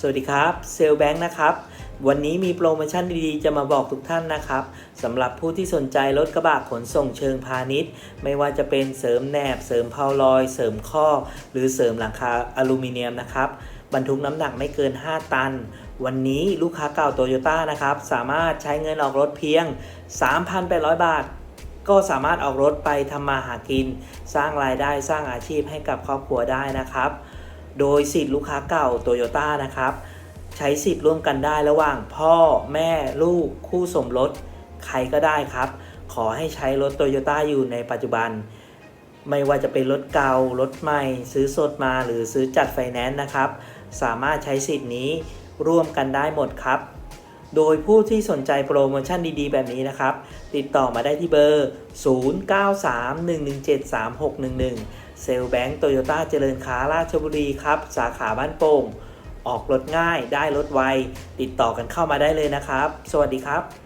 สวัสดีครับเซลแบงค์นะครับ วันนี้มีโปรโมชั่นดีๆ จะมาบอกทุกท่านนะครับสำหรับผู้ที่สนใจรถกระบะขนส่งเชิงพาณิชย์ ไม่ว่าจะเป็นเสริมแหนบ เสริมเพาลอย เสริมข้อ หรือเสริมหลังคาอลูมิเนียมนะครับบรรทุกน้ำหนักไม่เกิน 5 ตัน วันนี้ลูกค้าเก่าโตโยต้านะครับ สามารถใช้เงินออกรถเพียง 3,800 บาท ก็สามารถออกรถไปทำมาหากิน สร้างรายได้สร้างอาชีพให้กับครอบครัวได้นะครับ โดยสิทธิ์ลูกค้าเก่าโตโยต้านะครับ ใช้สิทธิ์ร่วมกันได้ระหว่างพ่อแม่ลูกคู่สมรส ใครก็ได้ครับ ขอให้ใช้รถโตโยต้าอยู่ในปัจจุบัน ไม่ว่าจะเป็นรถเก่ารถใหม่ ซื้อสดมาหรือซื้อจัดไฟแนนซ์นะครับ สามารถใช้สิทธิ์นี้ร่วมกันได้หมดครับ โดยผู้ที่สนใจโปรโมชั่นดีๆ แบบนี้นะครับ ติดต่อมาได้ที่เบอร์ 0931173611 เซลแบงก์โตโยต้าเจริญค้าราชบุรีครับ สาขาบ้านโป่ง ออกรถง่ายได้รถไว ติดต่อกันเข้ามาได้เลยนะครับ สวัสดีครับ